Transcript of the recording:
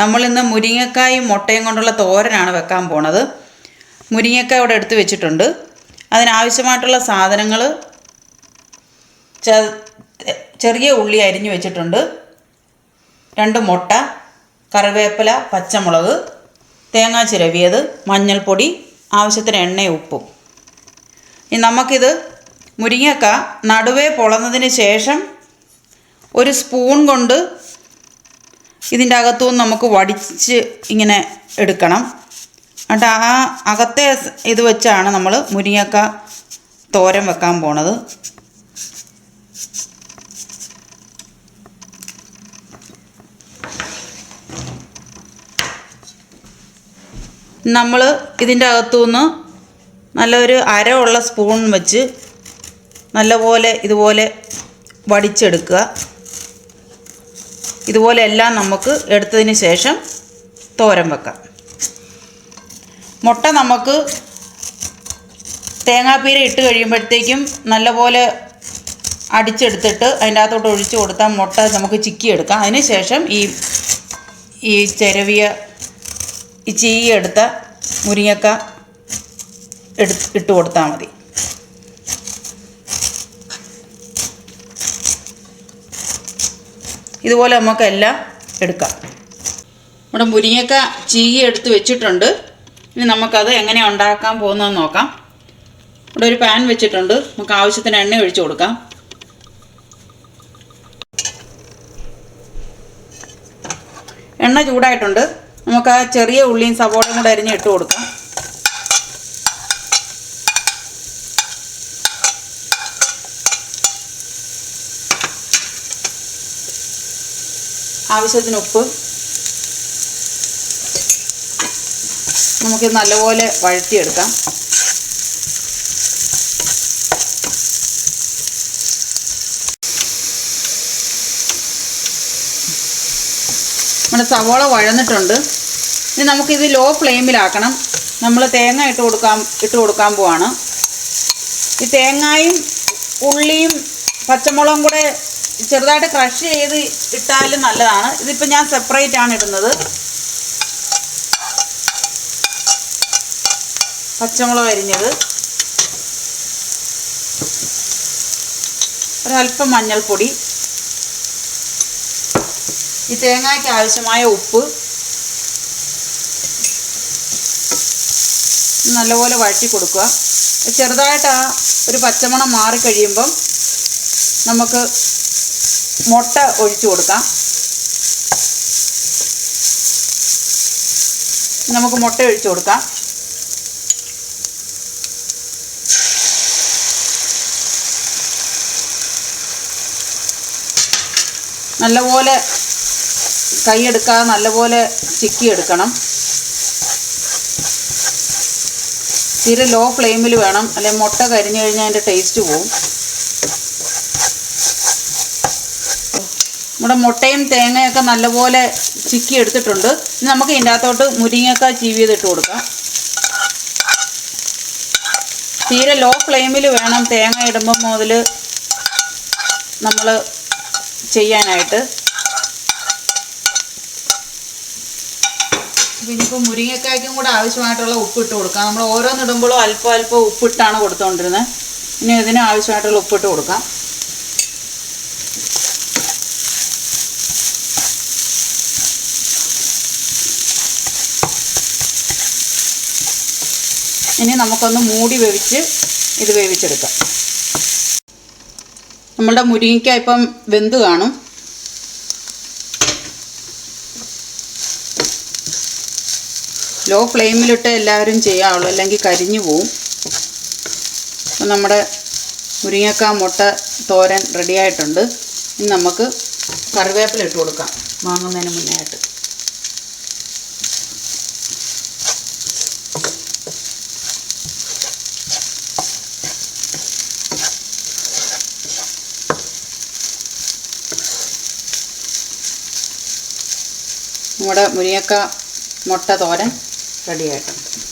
നമ്മളിന്ന് മുരിങ്ങക്കായും മുട്ടയും കൊണ്ടുള്ള തോരനാണ് വെക്കാൻ പോണത്. മുരിങ്ങക്കായ ഇവിടെ എടുത്ത് വെച്ചിട്ടുണ്ട്. അതിനാവശ്യമായിട്ടുള്ള സാധനങ്ങൾ ചെറിയ ഉള്ളി അരിഞ്ഞു വെച്ചിട്ടുണ്ട്. രണ്ട് മുട്ട കറിവേപ്പില പച്ചമുളക് തേങ്ങാ ചിരവിയത് മഞ്ഞൾപ്പൊടി ആവശ്യത്തിന് എണ്ണ ഉപ്പും. ഇനി നമുക്കിത് മുരിങ്ങക്ക നടുവേ പൊളന്നതിന് ശേഷം ഒരു സ്പൂൺ കൊണ്ട് ഇതിന്റെ അകത്തുനിന്ന് നമുക്ക് വടിച്ച് ഇങ്ങനെ എടുക്കണം. എന്നിട്ട് ആ അകത്തെ ഇത് വെച്ചാണ് നമ്മൾ മുരിങ്ങക്ക തോരൻ വെക്കാൻ പോണത്. നമ്മൾ ഇതിന്റെ അകത്തുനിന്ന് നല്ലൊരു അര ഉള്ള സ്പൂൺ വെച്ച് നല്ലപോലെ ഇതുപോലെ വടിച്ചെടുക്കുക. ഇതുപോലെ എല്ലാം നമുക്ക് എടുത്തതിന് ശേഷം തോരൻ വെക്കാം. മുട്ട നമുക്ക് തേങ്ങാപ്പീര ഇട്ട് കഴിയുമ്പോഴത്തേക്കും നല്ലപോലെ അടിച്ചെടുത്തിട്ട് അതിന്റെ അകത്തോട്ട് ഒഴിച്ചു കൊടുത്താൽ മുട്ട നമുക്ക് ചിക്കിയെടുക്കാം. അതിന് ശേഷം ഈ ഈ ചിരവിയ ഈ ചീയെടുത്ത മുരിങ്ങക്ക എടു ഇട്ട് കൊടുത്താൽ മതി. ഇതുപോലെ നമുക്ക് എല്ലാം എടുക്കാം. നമ്മുടെ മുരിങ്ങക്ക ചീകി എടുത്ത് വെച്ചിട്ടുണ്ട്. ഇനി നമുക്കത് എങ്ങനെ ഉണ്ടാക്കാൻ പോകുന്നതെന്ന് നോക്കാം. ഇവിടെ ഒരു പാൻ വെച്ചിട്ടുണ്ട്. നമുക്ക് ആവശ്യത്തിന് എണ്ണ ഒഴിച്ചു കൊടുക്കാം. എണ്ണ ചൂടായിട്ടുണ്ട്. നമുക്ക് ആ ചെറിയ ഉള്ളിയും സവോളയും കൂടെ അരിഞ്ഞ് ഇട്ട് കൊടുക്കാം. ആവശ്യത്തിന് ഉപ്പ്. നമുക്ക് നല്ലപോലെ വഴറ്റിയെടുക്കാം. നമ്മുടെ സവോള വഴന്നിട്ടുണ്ട്. ഇനി നമുക്കിത് ലോ ഫ്ലെയിമിലാക്കണം. നമ്മൾ തേങ്ങ ഇട്ട് കൊടുക്കാൻ ഇട്ട് കൊടുക്കാൻ പോവാണ്. ഈ തേങ്ങായും ഉള്ളിയും പച്ചമുളകും കൂടെ ചെറുതായിട്ട് ക്രഷ് ചെയ്ത് ഇട്ടാലും നല്ലതാണ്. ഇതിപ്പോൾ ഞാൻ സെപ്പറേറ്റ് ആണ് ഇടുന്നത്. പച്ചമുളക് അരിഞ്ഞത്. ഒരല്പം മഞ്ഞൾപ്പൊടി. ഈ തേങ്ങയ്ക്ക് ആവശ്യമായ ഉപ്പ്. നല്ലപോലെ വഴറ്റി കൊടുക്കുക. ചെറുതായിട്ട് ആ ഒരു പച്ചമണം മാറിക്കഴിയുമ്പം നമുക്ക് മുട്ട ഒഴിച്ചു കൊടുക്കാം. നമുക്ക് മുട്ട ഒഴിച്ചു കൊടുക്കാം. നല്ലപോലെ കൈയെടുക്കാതെ നല്ലപോലെ ചിക്കി എടുക്കണം. തീരെ ലോ ഫ്ലെയിമിൽ വേണം. അല്ലെങ്കിൽ മുട്ട കരിഞ്ഞു കഴിഞ്ഞാൽ അതിന്റെ ടേസ്റ്റ് പോവും. നമ്മുടെ മുട്ടയും തേങ്ങയൊക്കെ നല്ലപോലെ ചിക്കി എടുത്തിട്ടുണ്ട്. ഇനി നമുക്ക് ഇതിന്റെ അകത്തോട്ട് മുരിങ്ങക്ക ചെയ്തിട്ട് കൊടുക്കാം. തീരെ ലോ ഫ്ലെയിമിൽ വേണം തേങ്ങ ഇടുമ്പോൾ മുതൽ നമ്മൾ ചെയ്യാനായിട്ട്. ഇനിയിപ്പോൾ മുരിങ്ങക്കായ്ക്കും കൂടെ ആവശ്യമായിട്ടുള്ള ഉപ്പ് ഇട്ട് കൊടുക്കാം. നമ്മൾ ഓരോന്നിടുമ്പോഴും അല്പം അല്പം ഉപ്പിട്ടാണ് കൊടുത്തുകൊണ്ടിരുന്നത് ഇനി ഇതിന് ആവശ്യമായിട്ടുള്ള ഉപ്പിട്ട് കൊടുക്കാം. ഇനി നമുക്കൊന്ന് മൂടി വേവിച്ച് ഇത് വേവിച്ചെടുക്കാം. നമ്മളുടെ മുരിങ്ങയ്ക്ക ഇപ്പം വെന്ത് കാണും. ലോ ഫ്ലെയിമിലിട്ട് എല്ലാവരും ചെയ്യാവുള്ളൂ അല്ലെങ്കിൽ കരിഞ്ഞു പോവും. അപ്പം നമ്മുടെ മുരിങ്ങക്ക മുട്ട തോരൻ റെഡിയായിട്ടുണ്ട്. ഇനി നമുക്ക് കറിവേപ്പില ഇട്ട് കൊടുക്കാം വാങ്ങുന്നതിന് മുന്നേ ആയിട്ട്. നമ്മുടെ മുരിങ്ങക്ക മുട്ട തോരൻ റെഡി ആയിട്ടുണ്ട്